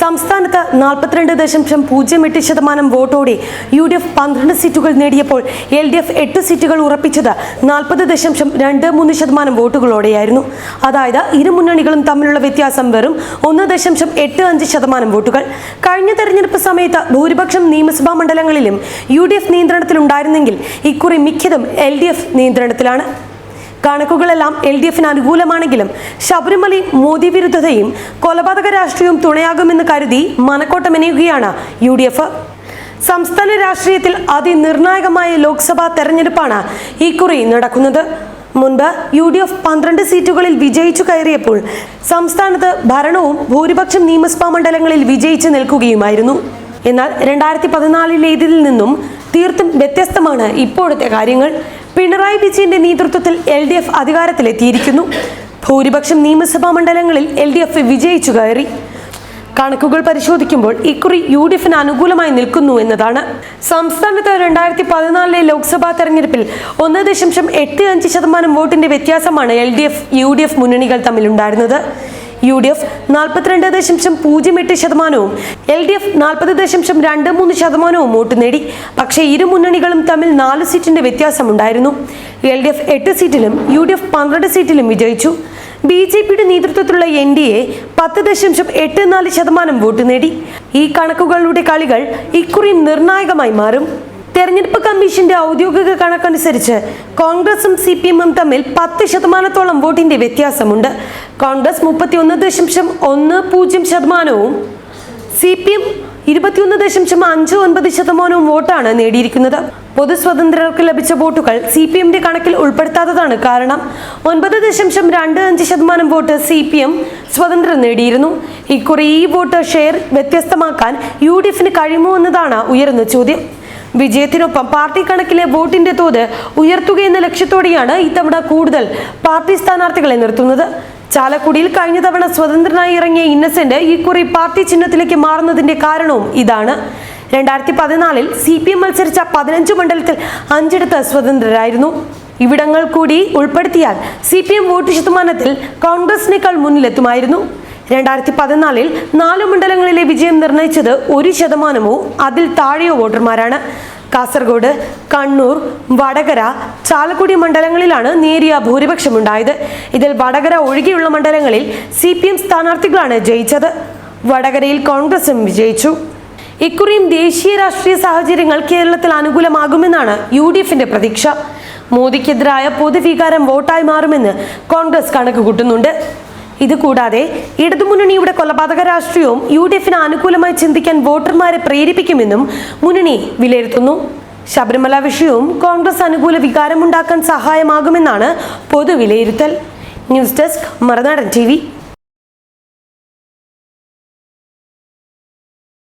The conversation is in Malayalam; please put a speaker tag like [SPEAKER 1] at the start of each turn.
[SPEAKER 1] സംസ്ഥാനത്ത് നാൽപ്പത്തിരണ്ട് ദശാംശം പൂജ്യം എട്ട് ശതമാനം വോട്ടോടെ യു ഡി എഫ് പന്ത്രണ്ട് സീറ്റുകൾ നേടിയപ്പോൾ എൽ ഡി എഫ് എട്ട് സീറ്റുകൾ ഉറപ്പിച്ചത് നാൽപ്പത് ദശാംശം രണ്ട് മൂന്ന് ശതമാനം വോട്ടുകളോടെയായിരുന്നു. അതായത് ഇരു മുന്നണികളും തമ്മിലുള്ള വ്യത്യാസം വെറും ഒന്ന് ദശാംശം എട്ട് അഞ്ച് ശതമാനം വോട്ടുകൾ. കഴിഞ്ഞ തെരഞ്ഞെടുപ്പ് സമയത്ത് ഭൂരിപക്ഷം നിയമസഭാ മണ്ഡലങ്ങളിലും യു ഡി എഫ് നിയന്ത്രണത്തിലുണ്ടായിരുന്നെങ്കിൽ ഇക്കുറി മിക്കതും എൽ ഡി എഫ് നിയന്ത്രണത്തിലാണ്. കണക്കുകളെല്ലാം എൽ ഡി എഫിന് അനുകൂലമാണെങ്കിലും ശബരിമലയും മോദി വിരുദ്ധതയും കൊലപാതക രാഷ്ട്രീയവും തുണയാകുമെന്ന് കരുതി മനക്കോട്ടമെനയുകയാണ് യു ഡി എഫ്. സംസ്ഥാന രാഷ്ട്രീയത്തിൽ അതിനിർണായകമായ ലോക്സഭാ തെരഞ്ഞെടുപ്പാണ് ഇക്കുറി നടക്കുന്നത്. മുൻപ് യു ഡി എഫ് പന്ത്രണ്ട് സീറ്റുകളിൽ വിജയിച്ചു കയറിയപ്പോൾ സംസ്ഥാനത്ത് ഭരണവും ഭൂരിപക്ഷം നിയമസഭാ മണ്ഡലങ്ങളിൽ വിജയിച്ചു നിൽക്കുകയുമായിരുന്നു. എന്നാൽ രണ്ടായിരത്തി പതിനാലിലേതിൽ നിന്നും തീർത്തും വ്യത്യസ്തമാണ് ഇപ്പോഴത്തെ കാര്യങ്ങൾ. പിണറായി വിജയന്റെ നേതൃത്വത്തിൽ എൽ ഡി എഫ് അധികാരത്തിലെത്തിയിരിക്കുന്നു. ഭൂരിപക്ഷം നിയമസഭാ മണ്ഡലങ്ങളിൽ എൽ ഡി എഫ് വിജയിച്ചു കയറി. കണക്കുകൾ പരിശോധിക്കുമ്പോൾ ഇക്കുറി യു ഡി എഫിന് അനുകൂലമായി നിൽക്കുന്നു എന്നതാണ്. സംസ്ഥാനത്ത് രണ്ടായിരത്തി പതിനാലിലെ ലോക്സഭാ തെരഞ്ഞെടുപ്പിൽ ഒന്ന് ദശാംശം എട്ട് അഞ്ച് ശതമാനം വോട്ടിന്റെ വ്യത്യാസമാണ് L D F U D F മുന്നണികൾ തമ്മിലുണ്ടായിരുന്നത്. യു ഡി എഫ് നാൽപ്പത്തിരണ്ട് ദശാംശം പൂജ്യം എട്ട് ശതമാനവും എൽ ഡി എഫ് നാൽപ്പത് ദശാംശം രണ്ട് മൂന്ന് ശതമാനവും വോട്ട് നേടി. പക്ഷേ ഇരു മുന്നണികളും തമ്മിൽ നാല് സീറ്റിന്റെ വ്യത്യാസമുണ്ടായിരുന്നു. എൽ ഡി എഫ് എട്ട് സീറ്റിലും യു ഡി എഫ് പന്ത്രണ്ട് സീറ്റിലും വിജയിച്ചു. ബി ജെ പിയുടെ നേതൃത്വത്തിലുള്ള എൻ ഡി എ പത്ത് ദശാംശം എട്ട് നാല് ശതമാനം വോട്ട് നേടി. ഈ കണക്കുകളുടെ കളികൾ ഇക്കുറി നിർണായകമായി മാറും. തെരഞ്ഞെടുപ്പ് കമ്മീഷന്റെ ഔദ്യോഗിക കണക്കനുസരിച്ച് കോൺഗ്രസും സി പി എമ്മും തമ്മിൽ പത്ത് ശതമാനത്തോളം വോട്ടിന്റെ വ്യത്യാസമുണ്ട്. കോൺഗ്രസ് മുപ്പത്തിയൊന്ന് ദശാംശം ഒന്ന് പൂജ്യം ശതമാനവും സി പി എം ഇരുപത്തിയൊന്ന് ദശാംശം അഞ്ച് ഒൻപത് ശതമാനവും വോട്ടാണ് നേടിയിരിക്കുന്നത്. പൊതു സ്വതന്ത്രർക്ക് ലഭിച്ച വോട്ടുകൾ സി പി എമ്മിന്റെ കണക്കിൽ ഉൾപ്പെടുത്താത്തതാണ് കാരണം ഒൻപത് ദശാംശം രണ്ട് അഞ്ച് ശതമാനം വോട്ട് സി പി എം സ്വതന്ത്രം നേടിയിരുന്നു. ഇക്കുറി ഈ വോട്ട് ഷെയർ വ്യത്യസ്തമാക്കാൻ യു ഡി എഫിന് കഴിയുമോ എന്നതാണ് ഉയർന്ന ചോദ്യം. വിജയത്തിനൊപ്പം പാർട്ടി കണക്കിലെ വോട്ടിന്റെ തോത് ഉയർത്തുകയെന്ന ലക്ഷ്യത്തോടെയാണ് ഇത്തവണ കൂടുതൽ പാർട്ടി സ്ഥാനാർത്ഥികളെ നിർത്തുന്നത്. ചാലക്കുടിയിൽ കഴിഞ്ഞ തവണ സ്വതന്ത്രനായി ഇറങ്ങിയ ഇന്നസെന്റ് ഇക്കുറി പാർട്ടി ചിഹ്നത്തിലേക്ക് മാറുന്നതിന്റെ കാരണവും ഇതാണ്. രണ്ടായിരത്തി പതിനാലിൽ സി പി എം മത്സരിച്ച പതിനഞ്ച് മണ്ഡലത്തിൽ അഞ്ചിടത്ത് സ്വതന്ത്രരായിരുന്നു. ഇവിടങ്ങൾ കൂടി ഉൾപ്പെടുത്തിയാൽ സി പി എം വോട്ട് ശതമാനത്തിൽ കോൺഗ്രസിനേക്കാൾ മുന്നിലെത്തുമായിരുന്നു. രണ്ടായിരത്തി പതിനാലിൽ നാല് മണ്ഡലങ്ങളിലെ വിജയം നിർണയിച്ചത് ഒരു ശതമാനമോ അതിൽ താഴെയോ വോട്ടർമാരാണ്. കാസർഗോഡ് കണ്ണൂർ വടകര ചാലക്കുടി മണ്ഡലങ്ങളിലാണ് നേരിയ ഭൂരിപക്ഷമുണ്ടായത്. ഇതിൽ വടകര ഒഴികെയുള്ള മണ്ഡലങ്ങളിൽ സി പി എം സ്ഥാനാർത്ഥികളാണ് ജയിച്ചത്. വടകരയിൽ കോൺഗ്രസും വിജയിച്ചു. ഇക്കുറിയും ദേശീയ രാഷ്ട്രീയ സാഹചര്യങ്ങൾ കേരളത്തിൽ അനുകൂലമാകുമെന്നാണ് യു ഡി എഫിന്റെ പ്രതീക്ഷ. മോദിക്കെതിരായ പൊതുവികാരം വോട്ടായി മാറുമെന്ന് കോൺഗ്രസ് കണക്ക് കൂട്ടുന്നുണ്ട് ഇതുകൂടാതെ ഇടതുമുന്നണിയുടെ കൊലപാതക രാഷ്ട്രീയവും യു ഡി എഫിന് അനുകൂലമായി ചിന്തിക്കാൻ വോട്ടർമാരെ പ്രേരിപ്പിക്കുമെന്നും മുന്നണി വിലയിരുത്തുന്നു. ശബരിമല വിഷയവും കോൺഗ്രസ് അനുകൂല വികാരമുണ്ടാക്കാൻ സഹായമാകുമെന്നാണ് പൊതുവിലയിരുത്തൽ. News desk Marunadan T